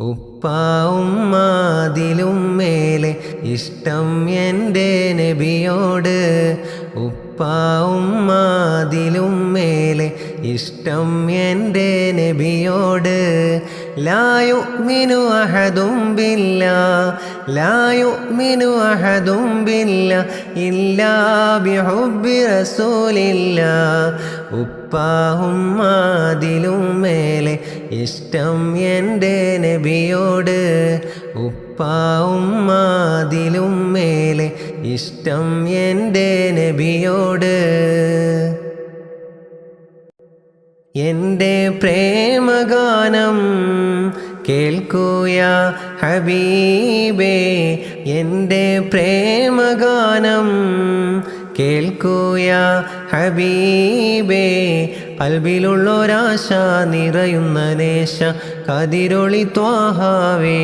ഉപ്പാവുമ്മാതിലും മേലെ ഇഷ്ടം എന്റെ നബിയോട്. ഉപ്പാവുമ്മാതിലും മേലെ ഇഷ്ടം എന്റെ നബിയോട്. ലായു മിനു അഹദും ബില്ല ലായു മിനു അഹദും ബില്ല ഇല്ലാ ബിഹുബി റസൂലില്ല. ഉപ്പാവുമ്മാതിലും മേലെ ഇഷ്ടം എന്റെ നബിയോട്. ഉപ്പാവും മാതിലും മേലെ ഇഷ്ടം എന്റെ നബിയോട്. എന്റെ പ്രേമഗാനം കേൾക്കൂയ ഹബീബേ. എന്റെ പ്രേമഗാനം കേൾക്കൂയ ഹബീബേ. പൽബിലുള്ളൊരാശ നിറയുന്ന നേശ കതിരൊളി ത്വാഹാവേ.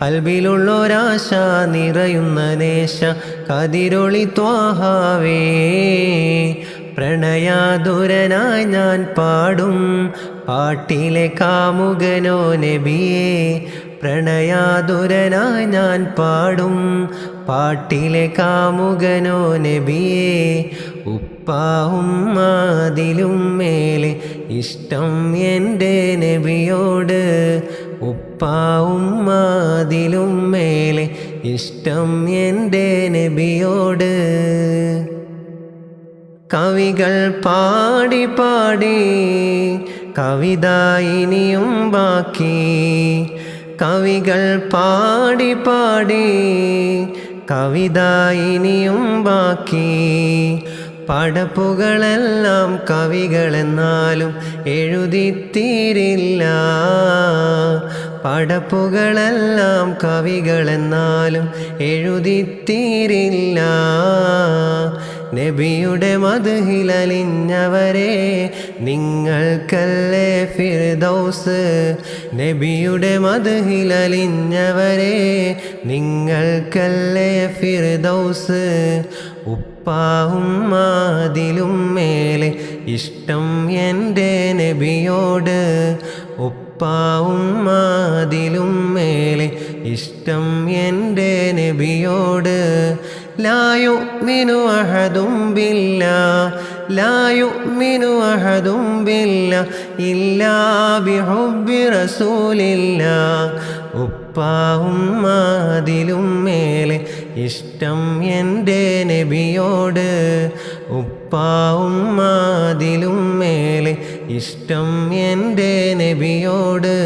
പൽബിലുള്ളൊരാശ നിറയുന്ന നേശ കതിരൊളി ത്വാഹാവേ. പ്രണയാതുരനായി ഞാൻ പാടും പാട്ടിലെ കാമുകനോ നബിയേ. പ്രണയാതുരനായി ഞാൻ പാടും. പാട്ടിലെ കാമുകനോ നബിയെ ഉപ്പാവും മാതിലും മേലെ ഇഷ്ടം എന്റെ നബിയോട്. ഉപ്പാവും മാതിലും മേലെ ഇഷ്ടം എന്റെ നബിയോട്. കവികൾ പാടി പാടി കവിത ഇനിയും ബാക്കി. കവികൾ പാടി പാടി കവിത ഇനിയും ബാക്കി. പടപ്പുകളെല്ലാം കവികളെന്നാലും എഴുതിത്തീരില്ല. പടപ്പുകളെല്ലാം കവികളെന്നാലും എഴുതിത്തീരില്ല. നബിയുടെ മധുഹിലലിഞ്ഞവരെ നിങ്ങൾക്കല്ലേ ഫിർദൗസ്? നബിയുടെ മധുഹിലലിഞ്ഞവരെ നിങ്ങൾക്കല്ലേ ഫിർദൗസ്? ഉപ്പാവും മാതിലും മേലെ ഇഷ്ടം എന്റെ നബിയോട് ഉപ്പാവും മാതിലും മേലെ ഇഷ്ടം എന്റെ നബിയോട്. ലായു മിനു അഹദും ബില്ല ലായു മിനു അഹദും ബില്ല ഇല്ലാ ബിഹുബി റസൂലില്ല ഉപ്പാവുമ്മാതിലും മേലെ ഇഷ്ടം എന്റെ നബിയോട്. ഉപ്പാവും മാതിലും മേലെ ഇഷ്ടം എന്റെ നബിയോട്.